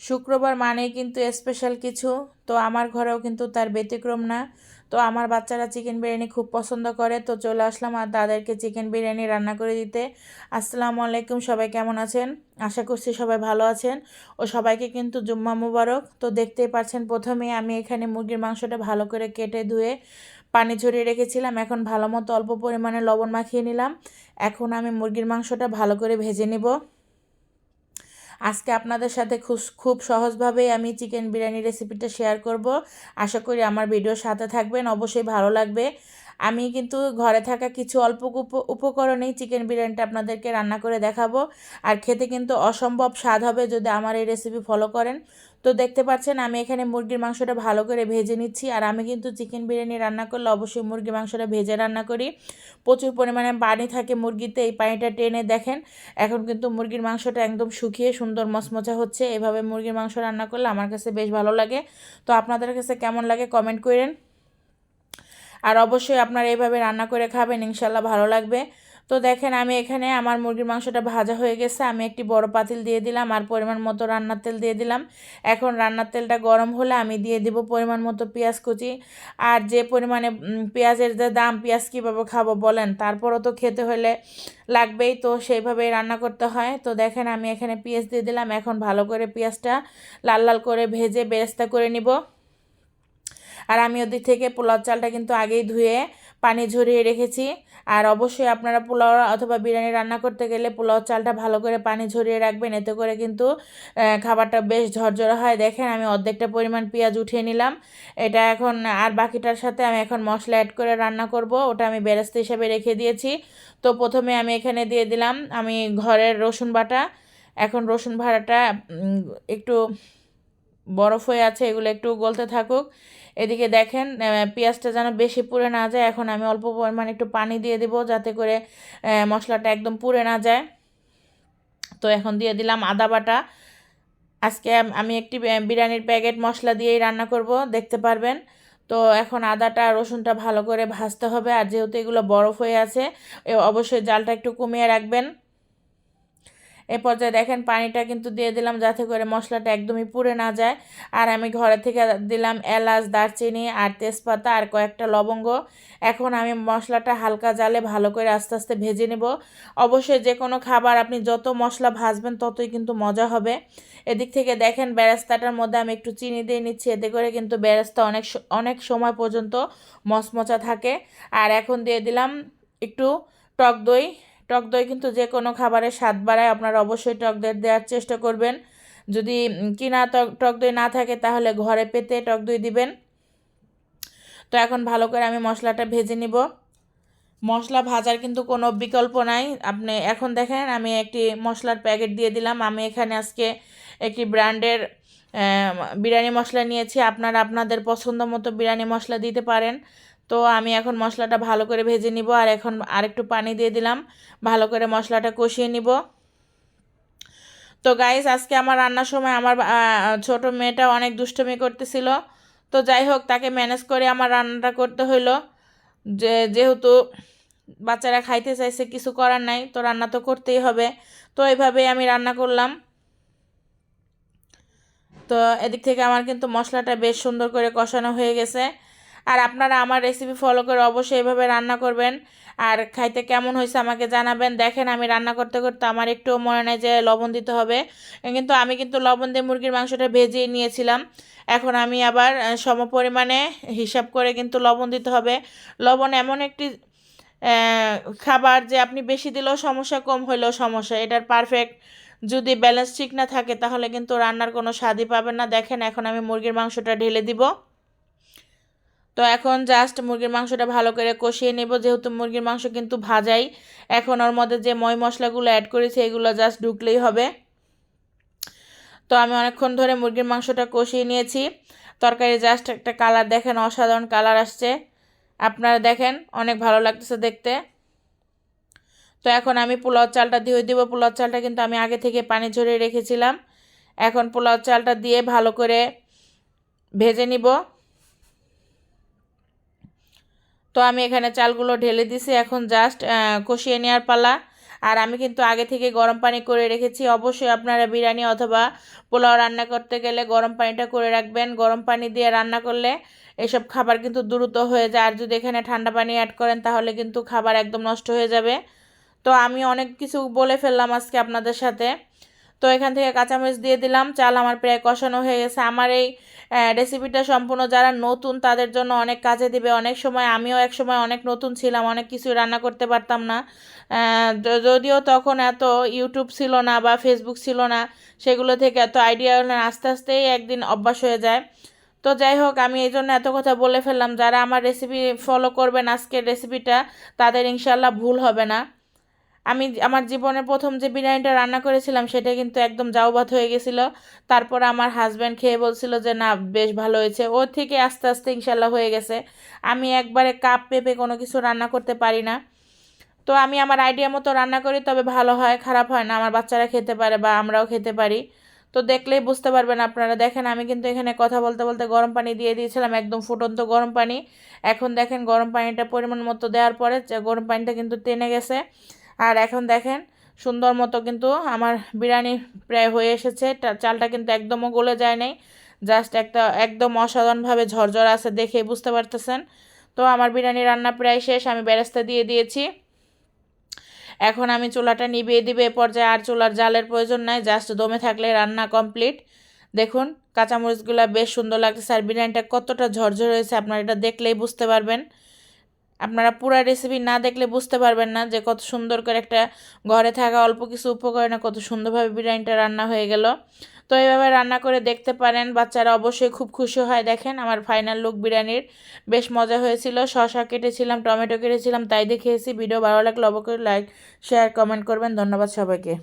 শুক্রবার মানেই কিন্তু স্পেশাল কিছু। তো আমার ঘরেও কিন্তু তার ব্যতিক্রম না। তো আমার বাচ্চারা চিকেন বিরিয়ানি খুব পছন্দ করে। তো চলে আসলাম আর তাদেরকে চিকেন বিরিয়ানি রান্না করে দিতে। আসসালামু আলাইকুম, সবাই কেমন আছেন? আশা করছি সবাই ভালো আছেন। ও সবাইকে কিন্তু জুম্মা মুবারক। তো দেখতেই পাচ্ছেন প্রথমে আমি এখানে মুরগির মাংসটা ভালো করে কেটে ধুয়ে পানি ঝরিয়ে রেখেছিলাম। এখন ভালো মতো অল্প পরিমাণে লবণ মাখিয়ে নিলাম। এখন আমি মুরগির মাংসটা ভালো করে ভেজে নেব। আজকে আপনাদের সাথে খুব খুব সহজভাবেই আমি চিকেন বিরিয়ানি রেসিপিটা শেয়ার করব। আশা করি আমার ভিডিওর সাথে থাকবেন, অবশ্যই ভালো লাগবে। আমি কিন্তু ঘরে থাকা কিছু অল্প উপকরণেই চিকেন বিরিয়ানিটা আপনাদেরকে রান্না করে দেখাবো। আর খেতে কিন্তু অসম্ভব স্বাদ হবে যদি আমার এই রেসিপি ফলো করেন। তো দেখতে পাচ্ছেন আমি এখানে মুরগির মাংসটা ভালো করে ভেজে নিচ্ছি। আর আমি কিন্তু চিকেন বিরিয়ানি রান্না করলে অবশ্যই মুরগির মাংসটা ভেজে রান্না করি। প্রচুর পরিমাণে পানি থাকে মুরগিতে, এই পানিটা টেনে দেখেন। এখন কিন্তু মুরগির মাংসটা একদম শুকিয়ে সুন্দর মচমচা হচ্ছে। এভাবে মুরগির মাংস রান্না করলে আমার কাছে বেশ ভালো লাগে। তো আপনাদের কাছে কেমন লাগে কমেন্ট করেন। আর অবশ্যই আপনারা এইভাবে রান্না করে খাবেন ইনশাল্লাহ ভালো লাগবে। তো দেখেন, আমি এখানে আমার মুরগির মাংসটা ভাজা হয়ে গেছে। আমি একটি বড় পাতিল দিয়ে দিলাম আর পরিমাণ মতো রান্নার তেল দিয়ে দিলাম। এখন রান্নার তেলটা গরম হলে আমি দিয়ে দিব পরিমাণ মতো পেঁয়াজ কুচি। আর যে পরিমাণে পেঁয়াজের যে দাম, পেঁয়াজ কীভাবে খাব বলেন, তারপরও তো খেতে হলে লাগবেই। তো সেইভাবেই রান্না করতে হয়। তো দেখেন, আমি এখানে পেঁয়াজ দিয়ে দিলাম। এখন ভালো করে পেঁয়াজটা লাল লাল করে ভেজে বেরেস্তা করে নিব। আর আমি ওদিক থেকে পোলাও চালটা কিন্তু আগেই ধুয়ে পানি ঝরিয়ে রেখেছি। আর অবশ্যই আপনারা পোলাও অথবা বিরিয়ানি রান্না করতে গেলে পোলাও চালটা ভালো করে পানি ঝরিয়ে রাখবেন। এতে করে কিন্তু খাবারটা বেশ ঝরঝরা হয়। দেখেন, আমি অর্ধেকটা পরিমাণ পেঁয়াজ উঠিয়ে নিলাম। এটা এখন আর বাকিটার সাথে আমি এখন মশলা অ্যাড করে রান্না করব। ওটা আমি বেরেস্তা হিসেবে রেখে দিয়েছি। তো প্রথমে আমি এখানে দিয়ে দিলাম, আমি ঘরের রসুন বাটা। এখন রসুন ভাড়াটা একটু বরফ হয়ে আছে, এগুলো একটু গলতে থাকুক। এদিকে দেখেন পেঁয়াজটা যেন বেশি পুড়ে না যায়, এখন আমি অল্প পরিমাণে একটু পানি দিয়ে দেবো যাতে করে মশলাটা একদম পুড়ে না যায়। তো এখন দিয়ে দিলাম আদা বাটা। আজকে আমি একটি বিরিয়ানির প্যাকেট মশলা দিয়েই রান্না করব, দেখতে পারবেন। তো এখন আদাটা, রসুনটা ভালো করে ভাজতে হবে, আর যেহেতু এগুলো বরফ হয়ে আছে অবশ্যই জালটা একটু কমিয়ে রাখবেন। এ পর্যায়ে দেখেন পানিটা কিন্তু দিয়ে দিলাম যাতে করে মশলাটা একদমই পুড়ে না যায়। আর আমি ঘরে থেকে দিলাম এলাচ, দারচিনি আর তেজপাতা আর কয়েকটা লবঙ্গ। এখন আমি মশলাটা হালকা জালে ভালো করে আস্তে আস্তে ভেজে নেব। অবশ্যই যে কোনো খাবার আপনি যত মশলা ভাজবেন ততই কিন্তু মজা হবে। এদিক থেকে দেখেন বেরাস্তাটার মধ্যে আমি একটু চিনি দিয়ে নিচ্ছি। এতে করে কিন্তু বেরাস্তা অনেক অনেক সময় পর্যন্ত মচমচা থাকে। আর এখন দিয়ে দিলাম একটু টক দই। টক দই কিন্তু যে কোনো খাবারের স্বাদ বাড়ায়। আপনারা অবশ্যই টক দই দেওয়ার চেষ্টা করবেন। যদি কিনা টক দই না থাকে, তাহলে ঘরে পেতে টক দই দিবেন। তো এখন ভালো করে আমি মশলাটা ভেজে নিব। মশলা ভাজার কিন্তু কোনো বিকল্প নাই। আপনি এখন দেখেন, আমি একটি মশলার প্যাকেট দিয়ে দিলাম। আমি এখানে আজকে একটি ব্র্যান্ডের বিরিয়ানি মশলা নিয়েছি। আপনারা আপনাদের পছন্দ মতো বিরিয়ানি মশলা দিতে পারেন। তো আমি এখন মশলাটা ভালো করে ভেজে নিব আর এখন আরেকটু পানি দিয়ে দিলাম। ভালো করে মশলাটা কষিয়ে নিব। তো গাইস আজকে আমার রান্নার সময় আমার ছোট মেয়েটা অনেক দুষ্টমি করতেছিল। তো যাই হোক, তাকে ম্যানেজ করে আমার রান্নাটা করতে হইল। যে, যেহেতু বাচ্চারা খাইতে চাইছে, কিছু করার নাই, তো রান্না তো করতেই হবে। তো এইভাবেই আমি রান্না করলাম। তো এদিক থেকে আমার কিন্তু মশলাটা বেশ সুন্দর করে কষানো হয়ে গেছে। আর আপনারা আমার রেসিপি ফলো করে অবশ্যই এভাবে রান্না করবেন। আর খাইতে কেমন হয়েছে আমাকে জানাবেন। দেখেন আমি রান্না করতে করতে আমার একটু মনে নেয় যে লবণ দিতে হবে। কিন্তু আমি কিন্তু লবণ দিয়ে মুরগির মাংসটা ভেজেই নিয়েছিলাম। এখন আমি আবার সম পরিমাণে হিসাব করে কিন্তু লবণ দিতে হবে। লবণ এমন একটি খাবার যে আপনি বেশি দিলেও সমস্যা, কম হইলেও সমস্যা। এটার পারফেক্ট যদি ব্যালেন্স ঠিক না থাকে তাহলে কিন্তু রান্নার কোনো স্বাদই পাবেন না। দেখেন এখন আমি মুরগির মাংসটা ঢেলে দিব। তো এখন জাস্ট মুরগির মাংসটা ভালো করে কষিয়ে নেব। যেহেতু মুরগির মাংস কিন্তু ভাজাই, এখন ওর মধ্যে যে ময় মশলাগুলো অ্যাড করেছি, এগুলো জাস্ট ঢুকলেই হবে। তো আমি অনেকক্ষণ ধরে মুরগির মাংসটা কষিয়ে নিয়েছি। তরকারি জাস্ট একটা কালার দেখেন, অসাধারণ কালার আসছে। আপনারা দেখেন, অনেক ভালো লাগতেছে দেখতে। তো এখন আমি পোলাও চালটা দিয়ে দিব। পোলাও চালটা কিন্তু আমি আগে থেকে পানি ঝরিয়ে রেখেছিলাম। এখন পোলাও চালটা দিয়ে ভালো করে ভেজে নিব। তো আমি এখানে চালগুলো ঢেলে দিছি, এখন জাস্ট কষিয়ে নেওয়ার পালা। আর আমি কিন্তু আগে থেকে গরম পানি করে রেখেছি। অবশ্যই আপনারা বিরিয়ানি অথবা পোলাও রান্না করতে গেলে গরম পানিটা করে রাখবেন। গরম পানি দিয়ে রান্না করলে এসব খাবার কিন্তু দ্রুত হয়ে যায়। আর যদি এখানে ঠান্ডা পানি অ্যাড করেন, তাহলে কিন্তু খাবার একদম নষ্ট হয়ে যাবে। তো আমি অনেক কিছু বলে ফেললাম আজকে আপনাদের সাথে। তো এখান থেকে কাঁচামরিচ দিয়ে দিলাম। চাল আমার প্রায় কষানো হয়ে গেছে। আমার এই রেসিপিটা সম্পূর্ণ যারা নতুন তাদের জন্য অনেক কাজে দিবে। অনেক সময় আমিও এক সময় অনেক নতুন ছিলাম, অনেক কিছু রান্না করতে পারতাম না। যদিও তখন এত ইউটিউব ছিল না বা ফেসবুক ছিল না, সেগুলো থেকে এত আইডিয়া আস্তে আস্তেই একদিন অভ্যাস হয়ে যায়। তো যাই হোক, আমি এই জন্য এত কথা বলে ফেললাম। যারা আমার রেসিপি ফলো করবেন আজকের রেসিপিটা তাদের ইনশাল্লাহ ভুল হবে না। আমি আমার জীবনে প্রথম যে বিরিয়ানিটা রান্না করেছিলাম, সেটা কিন্তু একদম জাউবাত হয়ে গেছিল। তারপর আমার হাজব্যান্ড খেয়ে বলছিল যে, না, বেশ ভালো হয়েছে। ও থেকে আস্তে আস্তে ইনশাল্লাহ হয়ে গেছে। আমি একবারে কাপ পেপে কোনো কিছু রান্না করতে পারি না। তো আমি আমার আইডিয়া মতো রান্না করি, তবে ভালো হয়, খারাপ হয় না। আমার বাচ্চারা খেতে পারে বা আমরাও খেতে পারি। তো দেখলেই বুঝতে পারবেন আপনারা। দেখেন, আমি কিন্তু এখানে কথা বলতে বলতে গরম পানি দিয়ে দিয়েছিলাম, একদম ফুটন্ত গরম পানি। এখন দেখেন, গরম পানিটা পরিমাণ মতো দেওয়ার পরে গরম পানিটা কিন্তু টেনে গেছে। আর এখন দেখেন, সুন্দর মতো কিন্তু আমার বিরিয়ানি প্রায় হয়ে এসেছে। চালটা কিন্তু একদমও গলে যায় নাই। জাস্ট একটা একদম অসাধারণভাবে ঝরঝর আছে দেখে বুঝতে পারতেছেন। তো আমার বিরিয়ানি রান্না প্রায় শেষ, আমি বেরেস্তা দিয়ে দিয়েছি। এখন আমি চুলাটা নিভিয়ে দিবে এ পর্যায়ে, আর চুলার জালের প্রয়োজন নাই, জাস্ট দমে থাকলে রান্না কমপ্লিট। দেখুন, কাঁচামরিচগুলো বেশ সুন্দর লাগতেছে, আর বিরিয়ানিটা কতটা ঝরঝর হয়েছে আপনারা এটা দেখলেই বুঝতে পারবেন। আপনারা পুরা রেসিপি না দেখলে বুঝতে পারবেন না যে কত সুন্দর করে একটা ঘরে থাকা অল্প কিছু উপকরণে কত সুন্দরভাবে বিরিয়ানিটা রান্না হয়ে গেল। তো এইভাবে রান্না করে দেখতে পারেন, বাচ্চারা অবশ্যই খুব খুশি হয়। দেখেন আমার ফাইনাল লুক বিরিয়ানির। বেশ মজা হয়েছিল, শশা কেটেছিলাম, টমেটো কেটেছিলাম, তাই দেখেছি ভিডিও ভালো লাগলে অবশ্যই লাইক শেয়ার কমেন্ট করবেন। ধন্যবাদ সবাইকে।